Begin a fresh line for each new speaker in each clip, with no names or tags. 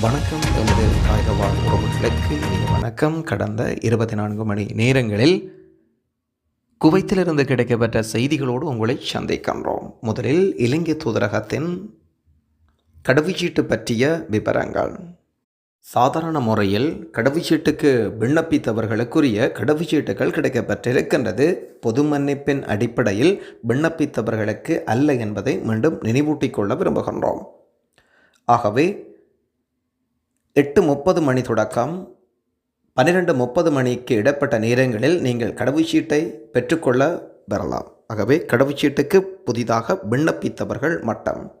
வணக்கம் எமது தாயக வாழ் உறவுகளுக்கு இனிய வணக்கம். கடந்த இருபத்தி நான்கு மணி நேரங்களில் குவைத்திலிருந்து கிடைக்கப்பட்ட செய்திகளோடு உங்களை சந்திக்கின்றோம். முதலில் இலங்கை தூதரகத்தின் கடவுச்சீட்டு பற்றிய விவரங்கள் சாதாரண முறையில் கடவுச்சீட்டுக்கு விண்ணப்பித்தவர்களுக்குரிய கடவுச்சீட்டுகள் கிடைக்கப்பட்டிருக்கின்றது பொது மன்னிப்பின் அடிப்படையில் விண்ணப்பித்தவர்களுக்கு அல்ல என்பதை மீண்டும் நினைவூட்டிக் கொள்ள விரும்புகின்றோம். ஆகவே எட்டு முப்பது மணி தொடக்கம். பன்னிரெண்டு முப்பது மணிக்கு இடப்பட்ட நேரங்களில் நீங்கள் கடவுச்சீட்டை பெற்றுக்கொள்ள பெறலாம். ஆகவே கடவுச்சீட்டுக்கு புதிதாக விண்ணப்பித்தவர்கள் மட்டம்.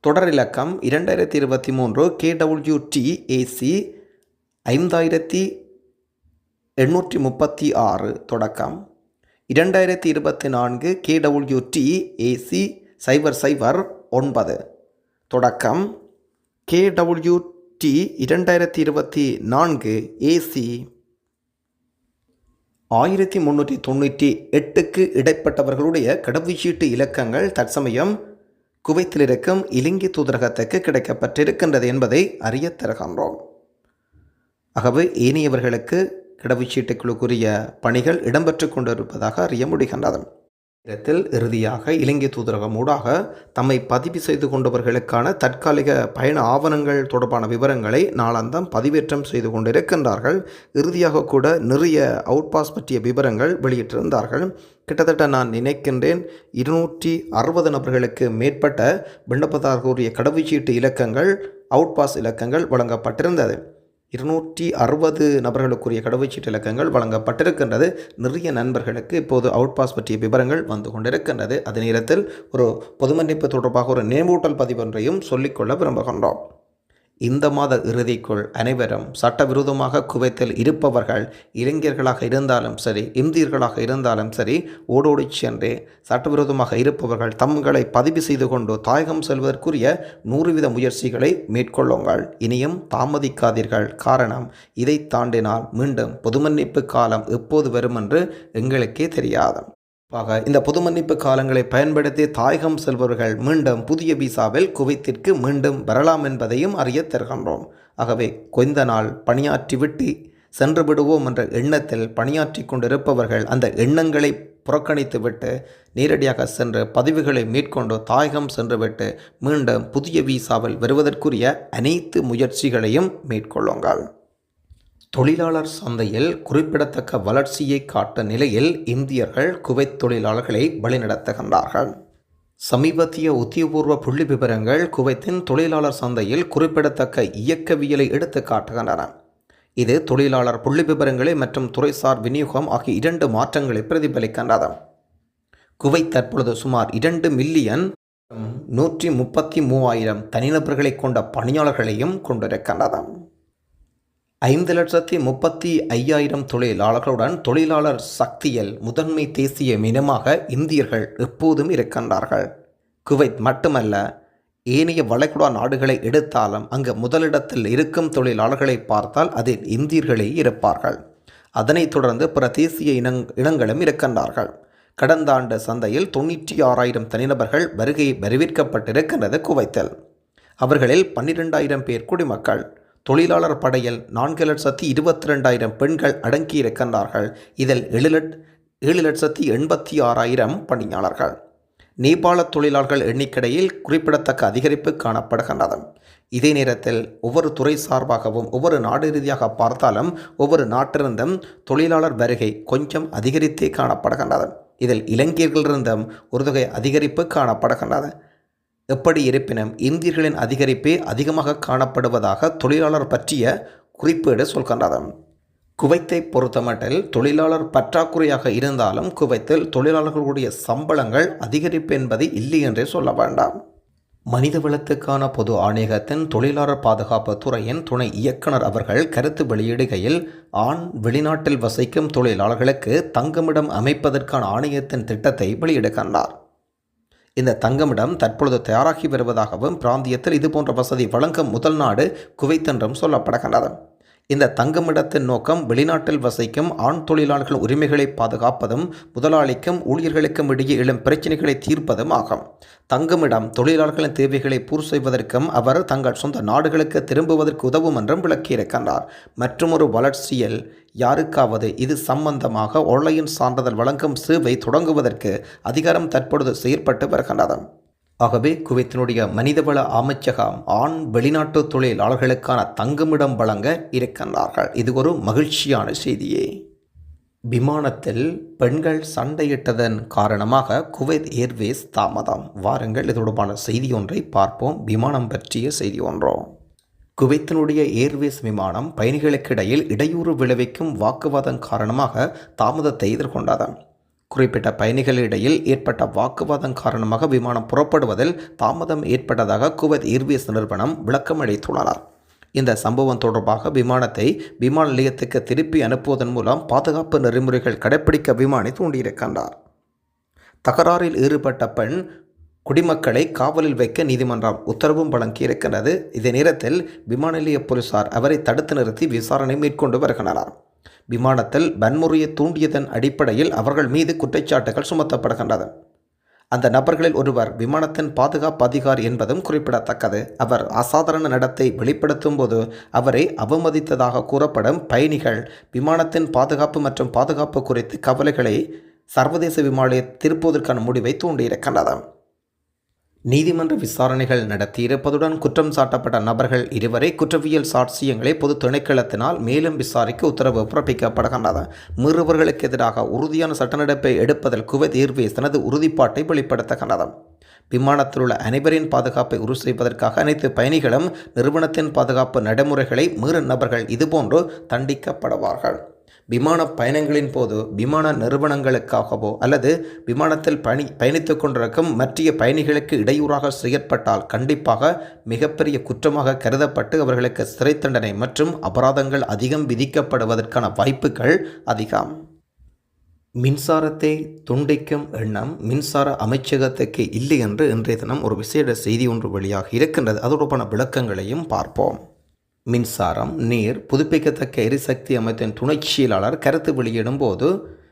தொடர் இலக்கம் இரண்டாயிரத்தி இருபத்தி மூன்று கேடபிள்யூ டி ஏசி ஐந்தாயிரத்தி எண்ணூற்றி முப்பத்தி ஆறு தொடக்கம். இரண்டாயிரத்தி இருபத்தி நான்கு K W T A C சைபர் சைபர் ஒன்பது தொடக்கம். கேடபிள்யூ டி இரண்டாயிரத்தி இருபத்தி நான்கு ஏசி ஆயிரத்தி முந்நூற்றி தொண்ணூற்றி எட்டுக்கு இடைப்பட்டவர்களுடைய கடவுச்சீட்டு இலக்கங்கள் தற்சமயம் குவைத்தில் இருக்கும் இலங்கை தூதரகத்துக்கு கிடைக்கப்பட்டிருக்கின்றது என்பதை அறியத் தருகின்றோம். ஆகவே ஏனையவர்களுக்கு கடவுச்சீட்டுக்குழுக்குரிய பணிகள் இடம்பெற்று கொண்டிருப்பதாக அறிய முடிகின்றது. நேரத்தில் இறுதியாக இலங்கை தூதரகம் ஊடாக தம்மை பதிவு செய்து கொண்டவர்களுக்கான தற்காலிக பயண ஆவணங்கள் தொடர்பான விவரங்களை நாளாந்தம் பதிவேற்றம் செய்து கொண்டிருக்கின்றார்கள். இறுதியாக கூட நிறைய அவுட் பாஸ் பற்றிய விவரங்கள் வெளியிட்டிருந்தார்கள். கிட்டத்தட்ட நான் நினைக்கின்றேன் இருநூற்றி அறுபது நபர்களுக்கு மேற்பட்ட விண்ணப்பதாரர்களுடைய கடவுச்சீட்டு இலக்கங்கள் அவுட் பாஸ் இலக்கங்கள் வழங்கப்பட்டிருந்தது. இருநூற்றி அறுபது நபர்களுக்குரிய கடவுச்சீட்டு இலக்கங்கள் வழங்கப்பட்டிருக்கின்றது. நிறைய நண்பர்களுக்கு இப்போது அவுட் பாஸ் பற்றிய விவரங்கள் வந்து கொண்டிருக்கின்றது. அதே நேரத்தில் ஒரு பொதுமன்னிப்பு தொடர்பாக ஒரு நினைவூட்டல் பதிவொன்றையும் சொல்லிக்கொள்ள விரும்புகின்றோம். இந்த மாத இறுதிக்குள் அனைவரும் சட்டவிரோதமாக குவைத்தில் இருப்பவர்கள் இளைஞர்களாக இருந்தாலும் சரி இந்தியர்களாக இருந்தாலும் சரி ஓடோடி சென்று சட்டவிரோதமாக இருப்பவர்கள் தங்களை பதிவு செய்து கொண்டு தாயகம் செல்வதற்குரிய நூறுவித முயற்சிகளை மேற்கொள்ளுங்கள். இனியும் தாமதிக்காதீர்கள். காரணம் இதை தாண்டினால் மீண்டும் பொதுமன்னிப்பு காலம் எப்போது வரும் என்று எங்களுக்கே தெரியாது. ஆக இந்த பொது மன்னிப்பு காலங்களை பயன்படுத்தி தாயகம் செல்பவர்கள் மீண்டும் புதிய விசாவில் குவைத்திற்கு மீண்டும் வரலாம் என்பதையும் அறிய தருகின்றோம். ஆகவே கொஞ்ச நாள் பணியாற்றிவிட்டு சென்று விடுவோம் என்ற எண்ணத்தில் பணியாற்றி கொண்டிருப்பவர்கள் அந்த எண்ணங்களை புறக்கணித்துவிட்டு நேரடியாக சென்று பதிவுகளை மேற்கொண்டு தாயகம் சென்றுவிட்டு மீண்டும் புதிய விசாவில் வருவதற்குரிய அனைத்து முயற்சிகளையும் மேற்கொள்ளுங்கள். தொழிலாளர் சந்தையில் குறிப்பிடத்தக்க வளர்ச்சியை காட்ட நிலையில் இந்தியர்கள் குவைத் தொழிலாளர்களை வழிநடத்துகின்றார்கள். சமீபத்திய உத்தியபூர்வ புள்ளி விவரங்கள் குவைத்தின் தொழிலாளர் சந்தையில் குறிப்பிடத்தக்க இயக்கவியலை எடுத்து காட்டுகின்றன. இது தொழிலாளர் புள்ளி விவரங்களை மற்றும் துறைசார் விநியோகம் ஆகிய இரண்டு மாற்றங்களை பிரதிபலிக்கின்றது. குவைத் தற்பொழுது சுமார் இரண்டு மில்லியன் நூற்றி முப்பத்தி மூவாயிரம் தனிநபர்களை கொண்ட பணியாளர்களையும் கொண்டிருக்கின்றது. ஐந்து லட்சத்தி முப்பத்தி ஐயாயிரம் தொழிலாளர்களுடன் தொழிலாளர் சக்தியில் முதன்மை தேசிய இனமாக இந்தியர்கள் எப்போதும் இருக்கின்றார்கள். குவைத் மட்டுமல்ல ஏனைய வளைகுடா நாடுகளை எடுத்தாலும் அங்கு முதலிடத்தில் இருக்கும் தொழிலாளர்களை பார்த்தால் அதில் இந்தியர்களே இருப்பார்கள். அதனைத் தொடர்ந்து பிற தேசிய இனங் இனங்களும் இருக்கின்றார்கள். கடந்த ஆண்டு சந்தையில் தொண்ணூற்றி ஆறாயிரம் தனிநபர்கள் வருகை வரவேற்கப்பட்டிருக்கின்றது குவைத்தில். அவர்களில் பன்னிரெண்டாயிரம் பேர் குடிமக்கள். தொழிலாளர் படையில் நான்கு லட்சத்தி இருபத்தி ரெண்டாயிரம் பெண்கள் அடங்கியிருக்கின்றார்கள். இதில் ஏழு லட் ஏழு லட்சத்தி எண்பத்தி ஆறாயிரம் பணியாளர்கள். நேபாள தொழிலாளர்கள் எண்ணிக்கையில் குறிப்பிடத்தக்க அதிகரிப்பு காணப்படுகின்றது. இதே நேரத்தில் ஒவ்வொரு துறை சார்பாகவும் ஒவ்வொரு நாடு ரீதியாக பார்த்தாலும் ஒவ்வொரு நாட்டிலிருந்தும் தொழிலாளர் வருகை கொஞ்சம் அதிகரித்தே காணப்படுகின்றது. இதில் இலங்கையர்களிருந்தும் ஒரு தொகை அதிகரிப்பு காணப்படுகின்றது. எப்படி இருப்பினும் இந்தியர்களின் அதிகரிப்பே அதிகமாக காணப்படுவதாக தொழிலாளர் பற்றிய குறிப்பீடு சொல்கின்றது. குவைத்தை பொறுத்தமட்டில் தொழிலாளர் பற்றாக்குறையாக இருந்தாலும் குவைத்தில் தொழிலாளர்களுடைய சம்பளங்கள் அதிகரிப்பு என்பது இல்லை என்றே சொல்ல வேண்டாம். மனிதவளத்துக்கான பொது ஆணையகத்தின் தொழிலாளர் பாதுகாப்பு துறையின் துணை இயக்குனர் அவர்கள் கருத்து வெளியிடுகையில் ஆண் வெளிநாட்டில் வசிக்கும் தொழிலாளர்களுக்கு தங்குமிடம் அமைப்பதற்கான ஆணையத்தின் திட்டத்தை வெளியிடுகின்றார். இந்த தங்கமிடம் தற்பொழுது தயாராகி வருவதாகவும் பிராந்தியத்தில் இதுபோன்ற வசதி வழங்கும் முதல் நாடு குவைத் என்றும் சொல்லப்படுகின்றது இந்த தங்குமிடத்தின் நோக்கம் வெளிநாட்டில் வசிக்கும் ஆண் தொழிலாளர்கள் உரிமைகளை பாதுகாப்பதும் முதலாளிக்கும் ஊழியர்களுக்கும் இடையே எழும் பிரச்சினைகளை தீர்ப்பதும் ஆகும். தங்குமிடம் தொழிலாளர்களின் தேவைகளை பூர்த்தி செய்வதற்கும் அவர் தங்கள் சொந்த நாடுகளுக்கு திரும்புவதற்கு உதவும் என்றும் விளக்கியிருக்கின்றார். மற்றுமொரு வளர்ச்சியில் யாருக்காவது இது சம்பந்தமாக ஆன்லைன் சான்றிதழ் வழங்கும் சேவை தொடங்குவதற்கு அதிகாரம் தற்பொழுது செயற்பட்டு வருகின்றது. ஆகவே குவைத்தினுடைய மனிதவள அமைச்சகம் ஆண் வெளிநாட்டு தொழிலாளர்களுக்கான தங்குமிடம் வழங்க இருக்கின்றார்கள். இது ஒரு மகிழ்ச்சியான செய்தியே. விமானத்தில் பெண்கள் சண்டையிட்டதன் காரணமாக குவைத் ஏர்வேஸ் தாமதம். வாருங்கள் இது தொடர்பான செய்தி ஒன்றை பார்ப்போம். விமானம் பற்றிய செய்தி ஒன்றோ? குவைத்தினுடைய ஏர்வேஸ் விமானம் பயணிகளுக்கிடையில் இடையூறு விளைவிக்கும் வாக்குவாதம் காரணமாக தாமதத்தை எதிர்கொண்டதன் குறிப்பிட்ட பயணிகளிடையில் ஏற்பட்ட வாக்குவாதம் காரணமாக விமானம் புறப்படுவதில் தாமதம் ஏற்பட்டதாக குவைத் ஏர்வேஸ் நிறுவனம் விளக்கமளித்துள்ளனர் இந்த சம்பவம் தொடர்பாக விமானத்தை விமான நிலையத்துக்கு திருப்பி அனுப்புவதன் மூலம் பாதுகாப்பு நெறிமுறைகள் கடைப்பிடிக்க விமானி தூண்டியிருக்கின்றார். தகராறில் ஈடுபட்ட பெண் குடிமக்களை காவலில் வைக்க நீதிமன்றம் உத்தரவும் வழங்கியிருக்கிறது இதே நேரத்தில் விமான நிலைய போலீசார் அவரை தடுத்து நிறுத்தி விசாரணை மேற்கொண்டு வருகின்றனர். விமானத்தில் வன்முறையை தூண்டியதன் அடிப்படையில் அவர்கள் மீது குற்றச்சாட்டுகள் சுமத்தப்படுகின்றது அந்த நபர்களில் ஒருவர் விமானத்தின் பாதுகாப்பு அதிகாரி என்பதும் குறிப்பிடத்தக்கது. அவர் அசாதாரண நடத்தை வெளிப்படுத்தும் போது அவரை அவமதித்ததாக கூறப்படும் பயணிகள் விமானத்தின் பாதுகாப்பு மற்றும் பாதுகாப்பு குறித்து கவலைகளை சர்வதேச விமான திருப்புவதற்கான முடிவை தூண்டியிருக்கின்றது நீதிமன்ற விசாரணைகள் நடத்தியிருப்பதுடன் குற்றம் சாட்டப்பட்ட நபர்கள் இருவரை குற்றவியல் சாட்சியங்களை பொது திணைக்களத்தினால் மேலும் விசாரிக்க உத்தரவு பிறப்பிக்கப்படுகின்றது. மீறுபவர்களுக்கு எதிராக உறுதியான சட்ட நடப்பை எடுப்பதில் குவைத் ஏர்வேஸ் தனது உறுதிப்பாட்டை வெளிப்படுத்துகின்றது. விமானத்தில் உள்ள அனைவரின் பாதுகாப்பை உறுதி செய்வதற்காக அனைத்து பயணிகளும் நிறுவனத்தின் பாதுகாப்பு நடைமுறைகளை மீறும் நபர்கள் இதுபோன்று தண்டிக்கப்படுவார்கள். விமான பயணங்களின் போது விமான நிறுவனங்களுக்காகவோ அல்லது விமானத்தில் பயணி பயணித்துக் கொண்டிருக்கும் மற்ற பயணிகளுக்கு இடையூறாக செயற்பட்டால் கண்டிப்பாக மிகப்பெரிய குற்றமாக கருதப்பட்டு அவர்களுக்கு சிறை தண்டனை மற்றும் அபராதங்கள் அதிகம் விதிக்கப்படுவதற்கான வாய்ப்புகள் அதிகம். மின்சாரத்தை துண்டிக்கும் எண்ணம் மின்சார அமைச்சகத்துக்கு இல்லை என்று இன்றைய தினம் ஒரு விசேட செய்தி ஒன்று வெளியாக இருக்கின்றது. அதோடப்பான விளக்கங்களையும் பார்ப்போம். மின்சாரம் நீர் புதுப்பிக்கத்தக்க எரிசக்தி அமைப்பின் துணை செயலாளர் கருத்து வெளியிடும் போது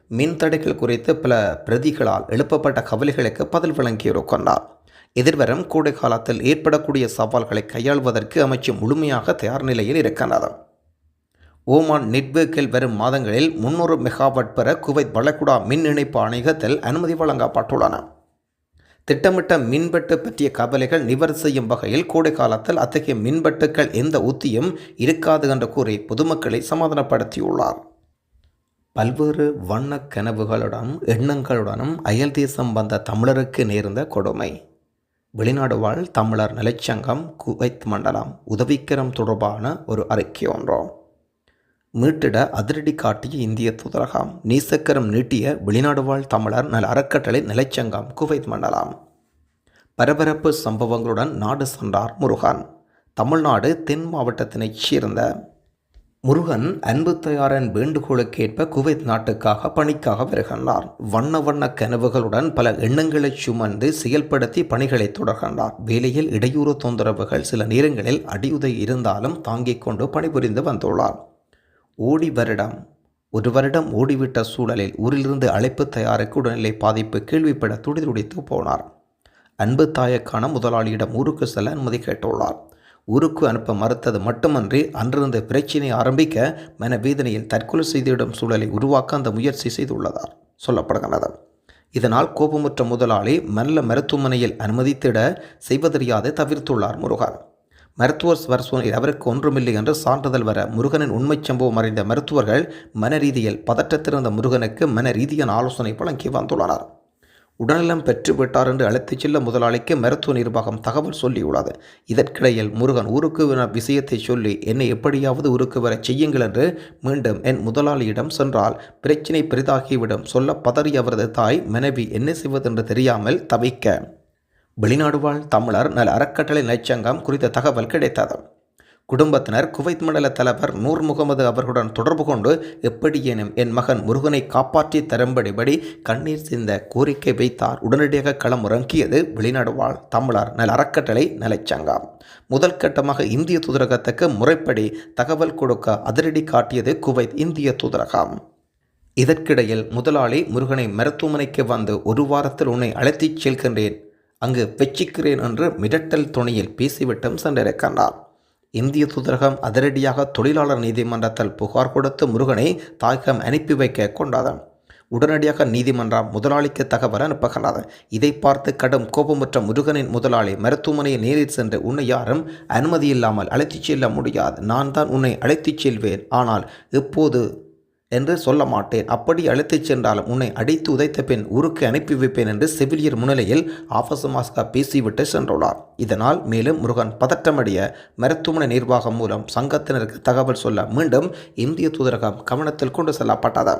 மின் தடைகள் குறித்து பல பிரதிகளால் எழுப்பப்பட்ட கவலைகளுக்கு பதில் வழங்கியிருக்கின்றார் எதிர்வரும் கூடை காலத்தில் ஏற்படக்கூடிய சவால்களை கையாள்வதற்கு அமைச்சு முழுமையாக தயார் நிலையில் இருக்கின்றது. ஓமான் நெட்வொர்க்கில் வரும் மாதங்களில் முன்னூறு மெகாவாட் பெற குவைத் வளைகுடா மின் இணைப்பு ஆணையகத்தில் அனுமதி வழங்கப்பட்டுள்ளன. திட்டமிட்ட மின்வெட்டு பற்றிய கவலைகள் நிவர் செய்யும் வகையில் கோடை காலத்தில் அத்தகைய மின்வெட்டுக்கள் எந்த உத்தியும் இருக்காது என்று கூறி பொதுமக்களை சமாதானப்படுத்தியுள்ளார். பல்வேறு வண்ணக் கனவுகளுடனும் எண்ணங்களுடனும் அயல் தேசம் வந்த தமிழருக்கு நேர்ந்த கொடுமை. வெளிநாடு வாழ் தமிழர் நிலைச்சங்கம் குவைத் மண்டலம் உதவிக்கரம் தொடர்பான ஒரு அறிக்கை ஒன்றாம். மீட்டிட அதிரடி காட்டிய இந்திய தூதரகம். நீசக்கரம் நீட்டிய வெளிநாடு வாழ் தமிழர் நல அறக்கட்டளை நிலைச்சங்கம் குவைத் மண்டலம். பரபரப்பு சம்பவங்களுடன் நாடு சென்றார் முருகன். தமிழ்நாடு தென் மாவட்டத்தினைச் சேர்ந்த முருகன் அன்பு தயாரன் வேண்டுகோளுக்கேற்ப குவைத் நாட்டுக்காக பணிக்காக வருகின்றார். வண்ண வண்ண கனவுகளுடன் பல எண்ணங்களை சுமந்து செயல்படுத்தி பணிகளை தொடர்கின்றார். வேலையில் இடையூறு தொந்தரவுகள் சில நேரங்களில் அடியுதை இருந்தாலும் தாங்கிக் கொண்டு பணிபுரிந்து வந்துள்ளார். ஓடி வருடம். ஒரு வருடம் ஓடிவிட்ட சூழலில் ஊரிலிருந்து அழைப்பு தயாருக்கு உடல்நிலை பாதிப்பு கேள்விப்பட துடிதுடித்து போனார். அன்பு தாயக்கான முதலாளியிடம் ஊருக்கு செல்ல அனுமதி கேட்டுள்ளார். ஊருக்கு அனுப்ப மறுத்தது மட்டுமன்றி அன்றிருந்து பிரச்சினை ஆரம்பிக்க மனவேதனையில் தற்கொலை செய்திடும் சூழலை உருவாக்க அந்த முயற்சி செய்துள்ளதார். சொல்லப்படுகிறது இதனால் கோபமுற்ற முதலாளி மல்ல மருத்துவமனையில் அனுமதித்திட செய்வதறியாது தவிர்த்துள்ளார் முருகன். மருத்துவர் பரிசோதனையில் அவருக்கு ஒன்றுமில்லை என்று சான்றிதழ் வர முருகனின் உண்மைச் சம்பவம் அறிந்த மருத்துவர்கள் மன ரீதியில் பதற்றத்திருந்த முருகனுக்கு மன ரீதியான ஆலோசனை வழங்கி வந்துள்ளனர் உடல்நலம் பெற்றுவிட்டார் என்று அழைத்துச் செல்ல முதலாளிக்கு மருத்துவ நிர்வாகம் தகவல் சொல்லியுள்ளது. இதற்கிடையில் முருகன் ஊருக்கு வர விஷயத்தை சொல்லி என்னை எப்படியாவது ஊருக்கு வர செய்யுங்கள் என்று மீண்டும் என் முதலாளியிடம் சென்றால் பிரச்சினை பெரிதாகிவிடும். சொல்ல பதறி அவரது தாய் மனைவி என்ன செய்வதென்று தெரியாமல் தவிக்க வெளிநாடு வாழ் தமிழர் நல அறக்கட்டளை நிலைச்சங்கம் குறித்த தகவல் கிடைத்தது. குடும்பத்தினர் குவைத் மண்டல தலைவர் நூர் முகமது அவர்களுடன் தொடர்பு கொண்டு எப்படியேனும் என் மகன் முருகனை காப்பாற்றி தரும்படிபடி கண்ணீர் சிந்த கோரிக்கை வைத்தார். உடனடியாக களமிறங்கியது வெளிநாடு வாழ் தமிழர் நல அறக்கட்டளை நலச்சங்கம். முதல் கட்டமாக இந்திய தூதரகத்துக்கு முறைப்படி தகவல் கொடுக்க அதிரடி காட்டியது குவைத் இந்திய தூதரகம். இதற்கிடையில் முதலாளி முருகனை மருத்துவமனைக்கு வந்து ஒரு வாரத்தில் உன்னை அழைத்துச் செல்கின்றேன். அங்கு வெச்சிக்கிறேன் என்று மிரட்டல் துணையில் பேசிவிட்டும் சென்றிருக்கின்றார் இந்திய தூதரகம் அதிரடியாக தொழிலாளர் நீதிமன்றத்தில் புகார் கொடுத்து முருகனை தாயகம் அனுப்பி வைக்க கொண்டாதன் உடனடியாக நீதிமன்றம் முதலாளிக்கு தகவல் அனுப்புகின்றது. இதை பார்த்து கடும் கோபமுற்ற முருகனின் முதலாளி மருத்துவமனையை நேரில் சென்று உன்னை யாரும் அனுமதி இல்லாமல் அழைத்துச் செல்ல முடியாது. நான் தான் உன்னை அழைத்துச் செல்வேன். ஆனால் இப்போது என்று சொல்ல மாட்டேன். அப்படி அழைத்துச் சென்றாலும் உன்னை அடித்து உதைத்த பின் உருக்கு அனுப்பி வைப்பேன் என்று செவிலியர் முன்னிலையில் ஆபசமாஸ்கா பேசிவிட்டு சென்றுள்ளார். இதனால் மேலும் முருகன் பதற்றமடைய மருத்துவமனை நிர்வாகம் மூலம் சங்கத்தினருக்கு தகவல் சொல்ல மீண்டும் இந்திய தூதரகம் கவனத்தில் கொண்டு செல்லப்பட்டது.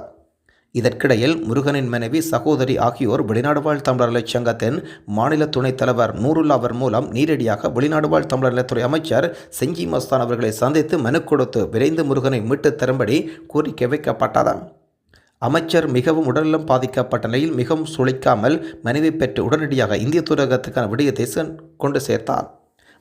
இதற்கிடையில் முருகனின் மனைவி சகோதரி ஆகியோர் வெளிநாடு வாழ் தமிழர் சங்கத்தின் மாநில துணைத் தலைவர் நூருல்லாவர் மூலம் நேரடியாக வெளிநாடு வாழ் தமிழர் நலத்துறை அமைச்சர் செஞ்சி மஸ்தான் அவர்களை சந்தித்து மனு கொடுத்து விரைந்து முருகனை மீட்டுத் தரும்படி கோரிக்கை வைக்கப்பட்டது. அமைச்சர் மிகவும் உடல்நலம் பாதிக்கப்பட்ட நிலையில் மிகவும் சுழிக்காமல் மனைவி பெற்று உடனடியாக இந்திய தூதரகத்துக்கான விடயத்தை சென்- கொண்டு சேர்த்தார்.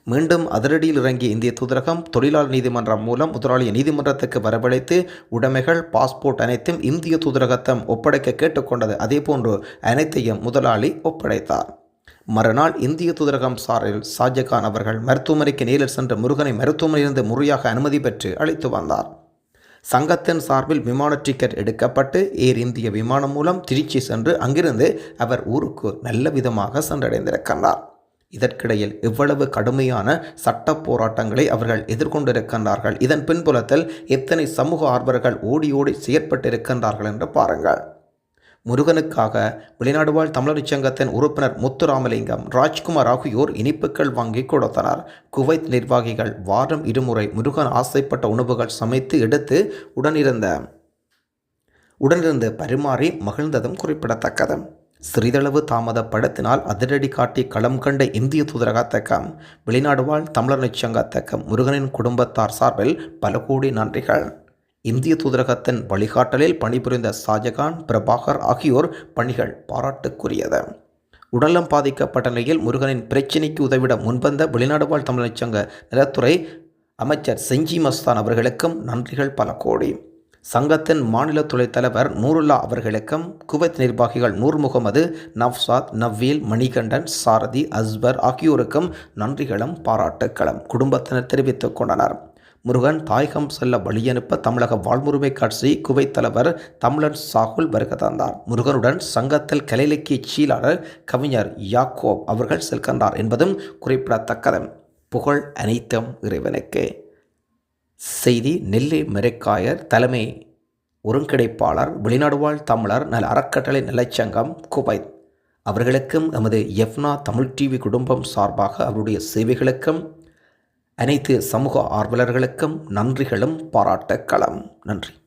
மீண்டும் அதிரடியில் இறங்கிய இந்திய தூதரகம் தொழிலாளர் நீதிமன்றம் மூலம் முதலாளியை நீதிமன்றத்துக்கு வரவழைத்து உடைமைகள் பாஸ்போர்ட் அனைத்தும் இந்திய தூதரகத்தம் ஒப்படைக்க கேட்டுக்கொண்டது. அதேபோன்று அனைத்தையும் முதலாளி ஒப்படைத்தார். மறுநாள் இந்திய தூதரகம் சாரில் ஷாஜகான் அவர்கள் மருத்துவமனைக்கு நேரில் சென்று முருகனை மருத்துவமனையிலிருந்து முறையாக அனுமதி பெற்று அழைத்து வந்தார். சங்கத்தின் சார்பில் விமான டிக்கெட் எடுக்கப்பட்டு ஏர் இந்திய விமானம் மூலம் திருச்சி சென்று அங்கிருந்து அவர் ஊருக்கு நல்ல விதமாக சென்றடைந்திருக்கின்றார் இதற்கிடையில் இவ்வளவு கடுமையான சட்ட போராட்டங்களை அவர்கள் எதிர்கொண்டிருக்கின்றார்கள். இதன் பின்புலத்தில் எத்தனை சமூக ஆர்வலர்கள் ஓடி ஓடி செயற்பட்டிருக்கின்றார்கள் என்று பாருங்கள். முருகனுக்காக வெளிநாடு வாழ் தமிழர் சங்கத்தின் உறுப்பினர் முத்துராமலிங்கம் ராஜ்குமார் ஆகியோர் இனிப்புகள் வாங்கி கொடுத்தனர். குவைத் நிர்வாகிகள் வாரம் இருமுறை முருகன் ஆசைப்பட்ட உணவுகள் சமைத்து எடுத்து உடனிருந்த உடனிருந்து பரிமாறி மகிழ்ந்ததும் குறிப்பிடத்தக்கது. சிறிதளவு தாமதப்படுத்தினால் அதிரடி காட்டி களம் கண்ட இந்திய தூதரகத்தக்கம் வெளிநாடு வாழ் தமிழர் நிச்சங்கத்தக்கம் முருகனின் குடும்பத்தார் சார்பில் பல கோடி நன்றிகள். இந்திய தூதரகத்தின் வழிகாட்டலில் பணிபுரிந்த ஷாஜகான் பிரபாகர் ஆகியோர் பணிகள் பாராட்டுக்குரியது. உடலம் பாதிக்கப்பட்ட நிலையில் முருகனின் பிரச்சினைக்கு உதவிட முன்வந்த வெளிநாடு வாழ் தமிழர் நிச்சயங்க நிலத்துறை அமைச்சர் செஞ்சி மஸ்தான் அவர்களுக்கும் நன்றிகள் பல கோடி. சங்கத்தின் மாநில துணைத் தலைவர் நூருல்லா அவர்களுக்கும் குவைத் நிர்வாகிகள் நூர் முகமது நவ்சாத் நவ்வீல் மணிகண்டன் சாரதி அஸ்பர் ஆகியோருக்கும் நன்றிகளும் பாராட்டுக்களும் குடும்பத்தினர் தெரிவித்துக் கொண்டனர். முருகன் தாயகம் செல்ல வழியனுப்ப தமிழக வாழ்முறைமை கட்சி குவைத் தலைவர் தமிழன் சாகுல் வருகை தந்தார். முருகனுடன் சங்கத்தில் கலையிலக்கிய சீலாளர் கவிஞர் யாக்கோப் அவர்கள் செல்கின்றார் என்பதும் குறிப்பிடத்தக்கது. புகழ் அனைத்தும் இறைவனுக்கு. செய்தி நெல்லை மெரைக்காயர் தலைமை ஒருங்கிணைப்பாளர் வெளிநாடு வாழ் தமிழர் நல அறக்கட்டளை நிலச்சங்கம் குபைத் அவர்களுக்கும் எமது எஃப்னா தமிழ் டிவி குடும்பம் சார்பாக அவருடைய சேவைகளுக்கும் அனைத்து சமூக ஆர்வலர்களுக்கும் நன்றிகளும் பாராட்டக்களம். நன்றி.